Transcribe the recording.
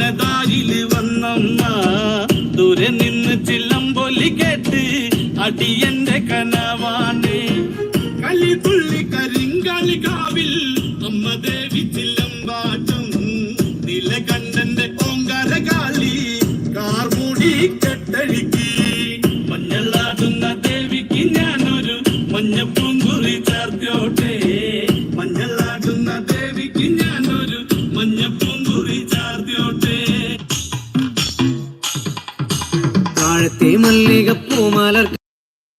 മനതാരിൽ വന്നമ്മ. ദൂരെ നിന്ന് ചില്ലമ്പൊലി കേട്ട് അടിയന്റെ കനവാണ്. കളി തുള്ളി കരിങ്കളി കാവിൽ അമ്മ ദേവി ചില്ലമ്പാട്ടം നില കണ്ടന്റെ ഓങ്കാര കാളി കാർമൂടി കെട്ടഴിക്കി. മഞ്ഞളാടുന്ന ദേവിക്ക് ഞാനൊരു മഞ്ഞപ്പൂങ്കുറി ചാർത്തിയോട്ടെ. താഴത്തെ മല്ലികപ്പൂ മലർ